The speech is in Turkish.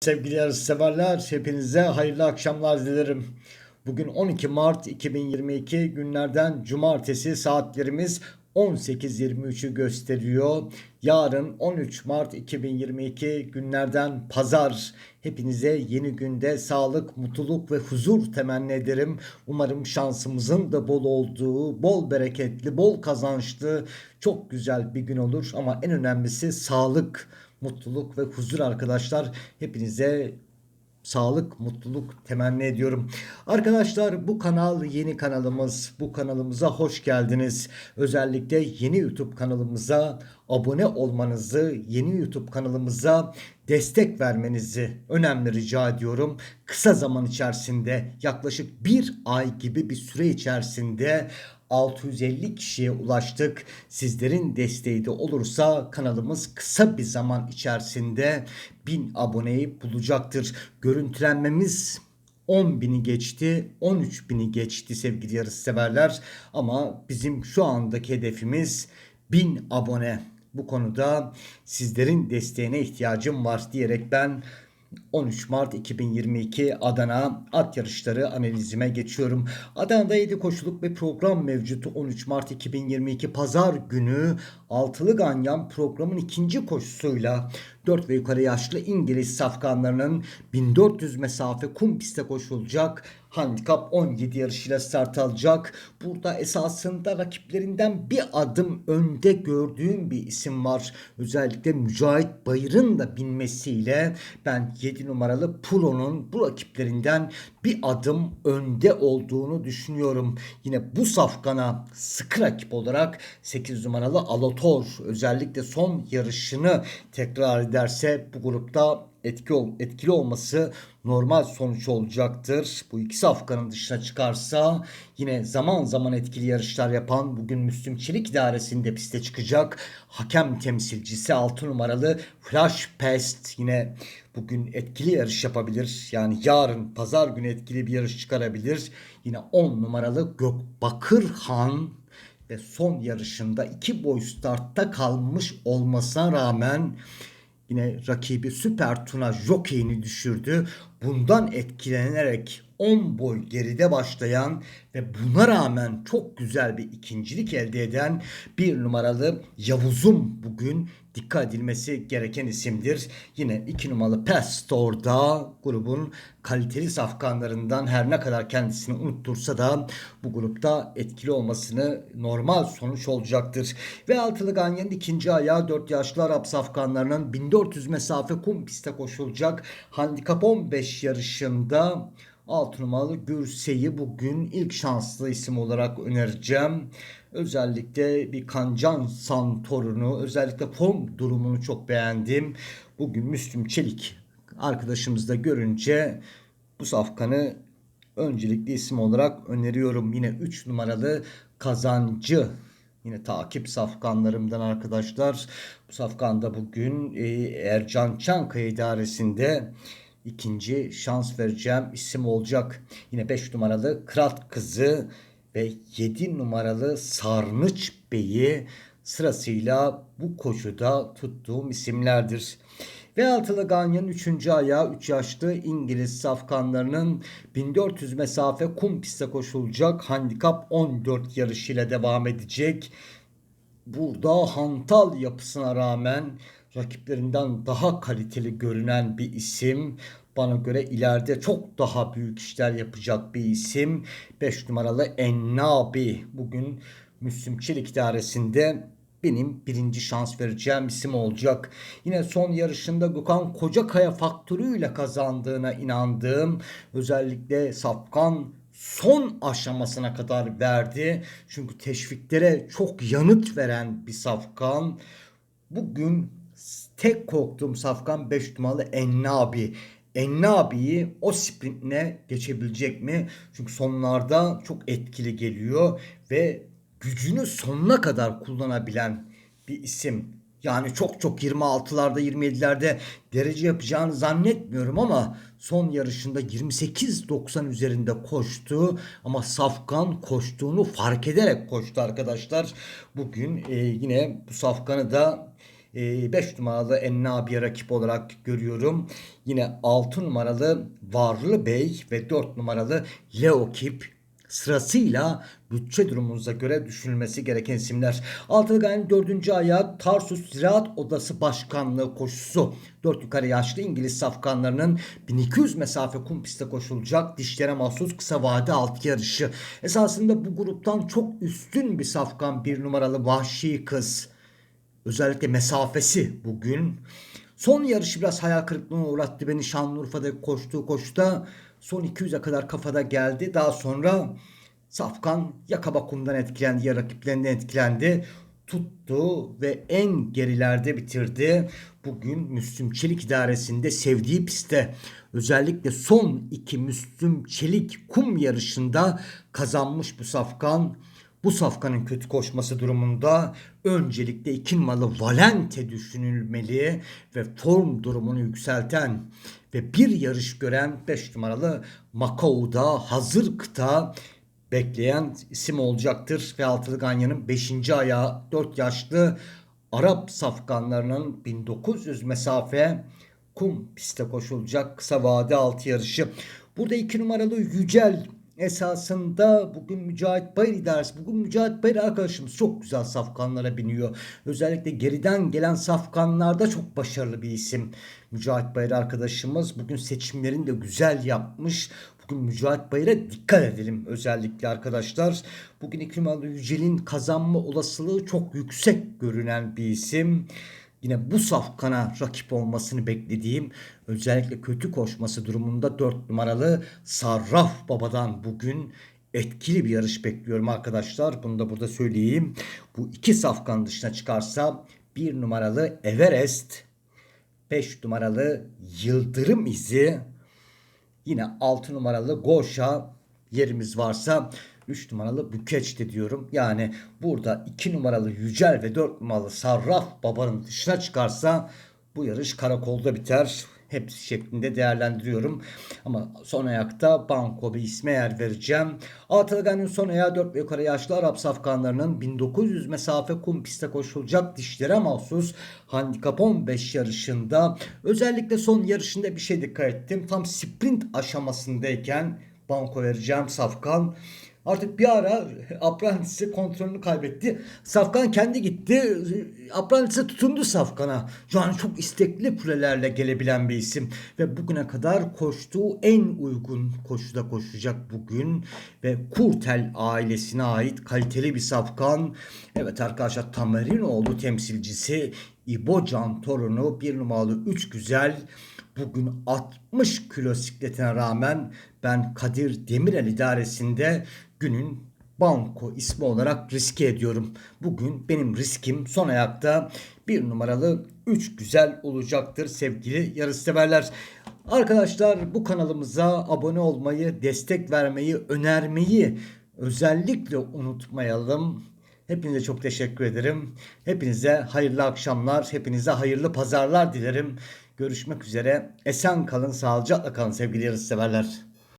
Sevgili yarışseverler, hepinize hayırlı akşamlar dilerim. Bugün 12 Mart 2022 günlerden cumartesi saatlerimiz 18.23'ü gösteriyor. Yarın 13 Mart 2022 günlerden pazar. Hepinize yeni günde sağlık, mutluluk ve huzur temenni ederim. Umarım şansımızın da bol olduğu, bol bereketli, bol kazançlı, çok güzel bir gün olur. Ama en önemlisi sağlık, mutluluk ve huzur arkadaşlar. Hepinize sağlık, mutluluk temenni ediyorum. Arkadaşlar bu kanal yeni kanalımız. Bu kanalımıza hoş geldiniz. Özellikle yeni YouTube kanalımıza abone olmanızı, yeni YouTube kanalımıza destek vermenizi önemli rica ediyorum. Kısa zaman içerisinde yaklaşık bir ay gibi bir süre içerisinde 650 kişiye ulaştık. Sizlerin desteği de olursa kanalımız kısa bir zaman içerisinde 1000 aboneyi bulacaktır. Görüntülenmemiz 10 bini geçti, 13 bini geçti sevgili yarışseverler. Ama bizim şu andaki hedefimiz 1000 abone. Bu konuda sizlerin desteğine ihtiyacım var diyerek ben 13 Mart 2022 Adana at yarışları analizime geçiyorum. Adana'da 7 koşuluk bir program mevcut. 13 Mart 2022 Pazar günü Altılı Ganyan programın ikinci koşusuyla 4 ve yukarı yaşlı İngiliz safkanlarının 1400 mesafe kum piste koşulacak. Handikap 17 yarışıyla start alacak. Burada esasında rakiplerinden bir adım önde gördüğüm bir isim var. Özellikle Mücahit Bayır'ın da binmesiyle ben 7 numaralı Pulo'nun bu rakiplerinden bir adım önde olduğunu düşünüyorum. Yine bu safkana sıkı rakip olarak 8 numaralı Alotor özellikle son yarışını tekrar ederse bu grupta etki ol, etkili olması normal sonuç olacaktır. Bu iki safkanın dışına çıkarsa yine zaman zaman etkili yarışlar yapan bugün Müslüm Çelik idaresinde piste çıkacak. Hakem temsilcisi 6 numaralı Flash Pest yine bugün etkili yarış yapabilir. Yani yarın pazar günü etkili bir yarış çıkarabilir. Yine 10 numaralı Gökbakır Han ve son yarışında iki boy startta kalmış olmasına rağmen Yine rakibi Süper Tuna Jockey'ini düşürdü. Bundan etkilenerek 10 boy geride başlayan ve buna rağmen çok güzel bir ikincilik elde eden bir numaralı Yavuz'um bugün dikkat edilmesi gereken isimdir. Yine 2 numaralı Pastor'da grubun kaliteli safkanlarından her ne kadar kendisini unuttursa da bu grupta etkili olmasını normal sonuç olacaktır. Ve altılı Ganyan'ın ikinci ayağı 4 yaşlı Arap safkanlarının 1400 mesafe kum piste koşulacak. Handikap 15 yarışında 6 numaralı Gürse'yi bugün ilk şanslı isim olarak önereceğim. Özellikle bir Kancan Santor'unu, özellikle form durumunu çok beğendim. Bugün Müslüm Çelik arkadaşımızda görünce bu safkanı öncelikli isim olarak öneriyorum. Yine 3 numaralı Kazancı Yine takip safkanlarımdan arkadaşlar. Bu safkanda bugün e, Ercan Çankaya idaresinde ikinci şans vereceğim isim olacak. Yine 5 numaralı Kırat Kızı ve 7 numaralı Sarnıç Bey'i sırasıyla bu koşuda tuttuğum isimlerdir. Ve altılı Ganyan'ın 3. ayağı 3 yaşlı İngiliz safkanlarının 1400 mesafe kum piste koşulacak handikap 14 yarışıyla devam edecek. Burada hantal yapısına rağmen rakiplerinden daha kaliteli görünen bir isim. Bana göre ileride çok daha büyük işler yapacak bir isim. 5 numaralı Ennabi. Bugün Müslüm Çelik idaresinde benim birinci şans vereceğim isim olacak. Yine son yarışında Gökhan Kocakaya faktörüyle kazandığına inandığım özellikle Safkan son aşamasına kadar verdi. Çünkü teşviklere çok yanıt veren bir Safkan. Bugün tek korktuğum Safkan 5 numaralı Ennabi. Ennabi'yi o sprintine geçebilecek mi? Çünkü sonlarda çok etkili geliyor ve gücünü sonuna kadar kullanabilen bir isim. Yani çok çok 26'larda 27'lerde derece yapacağını zannetmiyorum ama son yarışında 28-90 üzerinde koştu ama Safkan koştuğunu fark ederek koştu arkadaşlar. Bugün e, yine bu Safkan'ı da 5 numaralı Ennabi'ye rakip olarak görüyorum. Yine 6 numaralı Varlı Bey ve 4 numaralı Leokip sırasıyla bütçe durumunuza göre düşünülmesi gereken isimler. Altılı Gaye'nin dördüncü ayağı Tarsus Ziraat Odası Başkanlığı koşusu. Dört yukarı yaşlı İngiliz safkanlarının 1200 mesafe kum pistte koşulacak dişlere mahsus kısa vade altı yarışı. Esasında bu gruptan çok üstün bir safkan bir numaralı Vahşi Kız. Özellikle mesafesi bugün. Son yarışı biraz hayal kırıklığına uğrattı beni Şanlıurfa'da koştuğu koşuda. Son 200'e kadar kafada geldi. Daha sonra Safkan ya Kabakum'dan etkilendi ya rakiplerinden etkilendi. Tuttu ve en gerilerde bitirdi. Bugün Müslüm Çelik idaresinde sevdiği pistte özellikle son iki Müslüm Çelik kum yarışında kazanmış bu Safkan. Bu safkanın kötü koşması durumunda öncelikle iki numaralı Valente düşünülmeli ve form durumunu yükselten ve bir yarış gören 5 numaralı Macao'da hazır kıta bekleyen isim olacaktır. Ve Altılı Ganyan'ın 5. ayağı 4 yaşlı Arap safkanlarının 1900 mesafe kum pistte koşulacak kısa vade altı yarışı. Burada 2 numaralı Yücel esasında bugün Mücahit Bayır idaresi. Bugün Mücahit Bayır arkadaşımız çok güzel safkanlara biniyor. Özellikle geriden gelen safkanlarda çok başarılı bir isim. Mücahit Bayır arkadaşımız bugün seçimlerini de güzel yapmış. Bugün Mücahit Bayır'a dikkat edelim özellikle arkadaşlar. Bugün İkrimalı Yücel'in kazanma olasılığı çok yüksek görünen bir isim. Yine bu safkana rakip olmasını beklediğim özellikle kötü koşması durumunda 4 numaralı Sarraf Baba'dan bugün etkili bir yarış bekliyorum arkadaşlar. Bunu da burada söyleyeyim. Bu iki safkan dışına çıkarsa bir numaralı Everest, 5 numaralı Yıldırım izi, yine 6 numaralı Goşa yerimiz varsa 3 numaralı Bükeç'te diyorum. Yani burada 2 numaralı Yücel ve 4 numaralı Sarraf babanın dışına çıkarsa bu yarış karakolda biter. Hepsi şeklinde değerlendiriyorum. Ama son ayakta Banko bir isme yer vereceğim. Atılgan'ın son ayağı 4 ve yukarı yaşlı Arap safkanlarının 1900 mesafe kum piste koşulacak dişlere mahsus handikap 15 yarışında özellikle son yarışında bir şey dikkat ettim. Tam sprint aşamasındayken banko vereceğim Safkan. Artık bir ara Apprentice'e kontrolünü kaybetti. Safkan kendi gitti. Apprentice'e tutundu Safkan'a. Yani çok istekli kulelerle gelebilen bir isim. Ve bugüne kadar koştuğu en uygun koşuda koşacak bugün. Ve Kurtel ailesine ait kaliteli bir Safkan. Evet arkadaşlar Tamerinoğlu temsilcisi İbo Can torunu bir numaralı 3 güzel bugün 60 kilo sikletine rağmen ben Kadir Demirel idaresinde günün banko ismi olarak riske ediyorum. Bugün benim riskim son ayakta bir numaralı 3 güzel olacaktır sevgili yarışseverler. Arkadaşlar bu kanalımıza abone olmayı, destek vermeyi, önermeyi özellikle unutmayalım. Hepinize çok teşekkür ederim. Hepinize hayırlı akşamlar, hepinize hayırlı pazarlar dilerim. Görüşmek üzere. Esen kalın, sağlıcakla kalın sevgili yarışseverler.